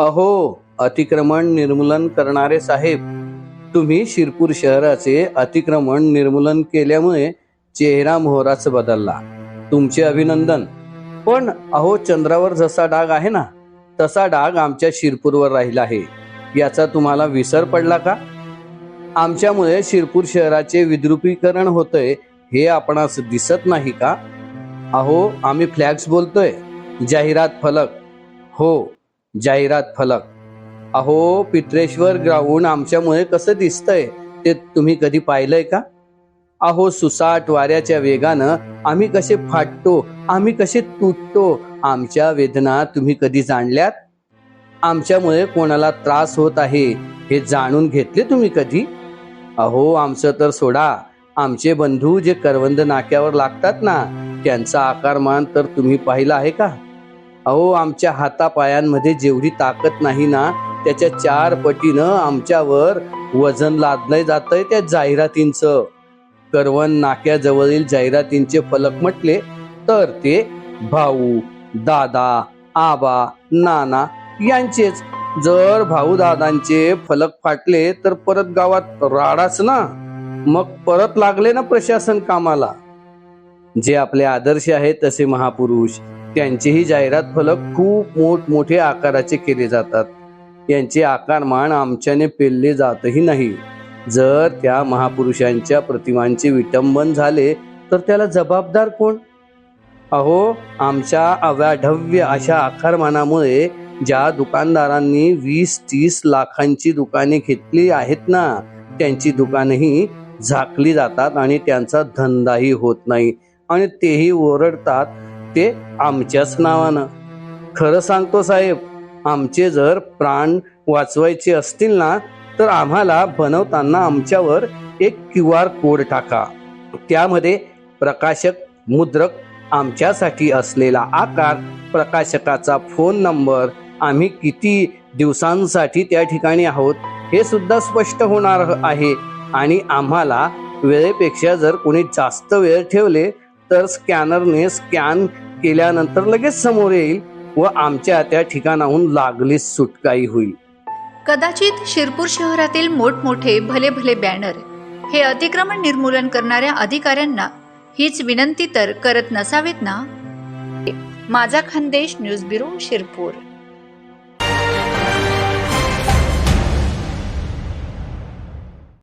अहो अतिक्रमण निर्मूलन करणारे साहेब तुम्ही शिरपूर शहराचे अतिक्रमण निर्मूलन केल्यामुळे चेहरा मोहराच बदलला. तुमचे अभिनंदन. पण अहो चंद्रावर जसा डाग आहे ना तसा डाग आमच्या शिरपूरवर राहिला आहे. याचा तुम्हाला विसर पडला का? आमच्यामुळे शिरपूर शहराचे विद्रुपीकरण होतंय हे आपणास दिसत नाही का? अहो आम्ही फ्लॅक्स बोलतोय. जाहिरात फलक. हो. जाहिरात फलक. अहो पित्रेश्वर ग्राउंड आमच्यामुळे कसं दिसतंय? ते तुम्ही कधी पाहिलंय का? अहो सुसाट वाऱ्याच्या वेगानं आम्ही कसे फाटतो आम्ही कसे तुटतो? आमच्या वेदना तुम्ही कधी जाणल्यात? आमच्यामुळे कोणाला त्रास होत आहे हे जाणून घेतले तुम्ही कधी? अहो आमचं तर सोडा. आमचे बंधू जे करवंद नाक्यावर लागतात ना त्यांचा आकारमान तर तुम्ही पाहिला आहे का? अहो आमच्या हातापायांमध्ये जेवढी ताकद नाही ना त्याच्या चार पटीनं आमच्यावर वजन लादलंय जातंय त्या जाहिरातींचं. करवण नाक्याजवळील जाहिरातींचे फलक म्हटले तर ते भाऊ दादा आबा नाना यांचेच. जर भाऊ दादांचे फलक फाटले तर परत गावात राडाच ना. मग परत लागले ना प्रशासन कामाला. जे आपले आदर्श आहेत तसे महापुरुष. त्यांचेही जाहिरात फलक खूप मोठमोठे आकाराचे केले जातात. यांचे आकारमान आमच्याने पेलले जातही नाही. जर त्या महापुरुषांच्या प्रतिमांचे विटंबन झाले तर त्याला जबाबदार कोण? अहो आमच्या अव्याढव्य अशा आकारमानामुळे ज्या दुकानदारांनी वीस तीस लाखांची दुकाने घेतली आहेत ना त्यांची दुकानही झाकली जातात आणि त्यांचा धंदाही होत नाही आणि तेही ओरडतात ते आमच्याच नावानं. खरं सांगतो साहेब आमचे जर प्राण वाचवायचे असतील ना तर आम्हाला बनवताना आमच्यावर एक क्यू आर कोड टाका. त्यामध्ये प्रकाशक मुद्रक आमच्यासाठी असलेला आकार प्रकाशकाचा फोन नंबर आम्ही किती दिवसांसाठी त्या ठिकाणी आहोत हे सुद्धा स्पष्ट होणार आहे. आणि आम्हाला वेळेपेक्षा जर कोणी जास्त वेळ ठेवले तर स्कॅनरने स्कॅन केल्यानंतर लगेच समोर येईल व आमच्या त्या ठिकाणाहून लागलीच सुटकाई होईल. कदाचित शिरपूर शहरातील मोठमोठे भले भले बॅनर हे अतिक्रमण निर्मूलन करणाऱ्या अधिकाऱ्यांना हीच विनंती तर करत नसावेत ना? माझा खानदेश न्यूज ब्युरो शिरपूर.